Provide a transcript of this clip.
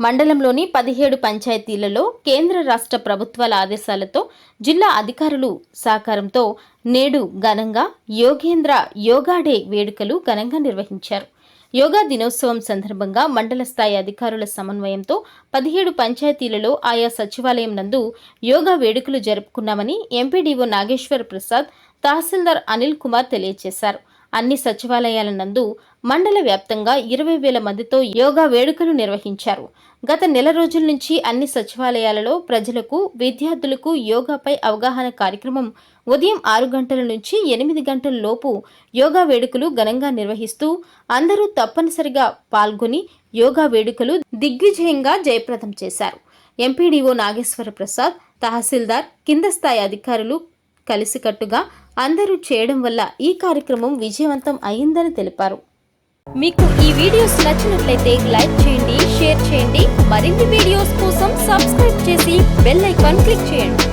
మండలంలోని పదిహేడు పంచాయతీలలో కేంద్ర రాష్ట్ర ప్రభుత్వాల ఆదేశాలతో జిల్లా అధికారులు సహకారంతో నేడు ఘనంగా యోగేంద్ర యోగా డే వేడుకలు ఘనంగా నిర్వహించారు. యోగా దినోత్సవం సందర్భంగా మండల స్థాయి అధికారుల సమన్వయంతో పదిహేడు పంచాయతీలలో ఆయా సచివాలయం నందు యోగా వేడుకలు జరుపుకున్నామని ఎంపీడీఓ నాగేశ్వర ప్రసాద్ తహసీల్దార్ అనిల్ కుమార్ తెలియజేశారు. అన్ని సచివాలయాల నందు మండల వ్యాప్తంగా ఇరవై వేల మందితో యోగా వేడుకలు నిర్వహించారు. గత నెల రోజుల నుంచి అన్ని సచివాలయాలలో ప్రజలకు విద్యార్థులకు యోగాపై అవగాహన కార్యక్రమం ఉదయం ఆరు గంటల నుంచి ఎనిమిది గంటల లోపు యోగా వేడుకలు ఘనంగా నిర్వహిస్తూ అందరూ తప్పనిసరిగా పాల్గొని యోగా వేడుకలు దిగ్విజయంగా జయప్రదం చేశారు. ఎంపీడీఓ నాగేశ్వర ప్రసాద్ తహసీల్దార్ కింద స్థాయి అధికారులు కలిసికట్టుగా అందరూ చేయడం వల్ల ఈ కార్యక్రమం విజయవంతం అయిందని తెలిపారు. మీకు ఈ వీడియోస్ నచ్చినట్లయితే లైక్ చేయండి షేర్ చేయండి. మరిన్ని వీడియోస్ కోసం సబ్స్క్రైబ్ చేసి బెల్ ఐకాన్ క్లిక్ చేయండి.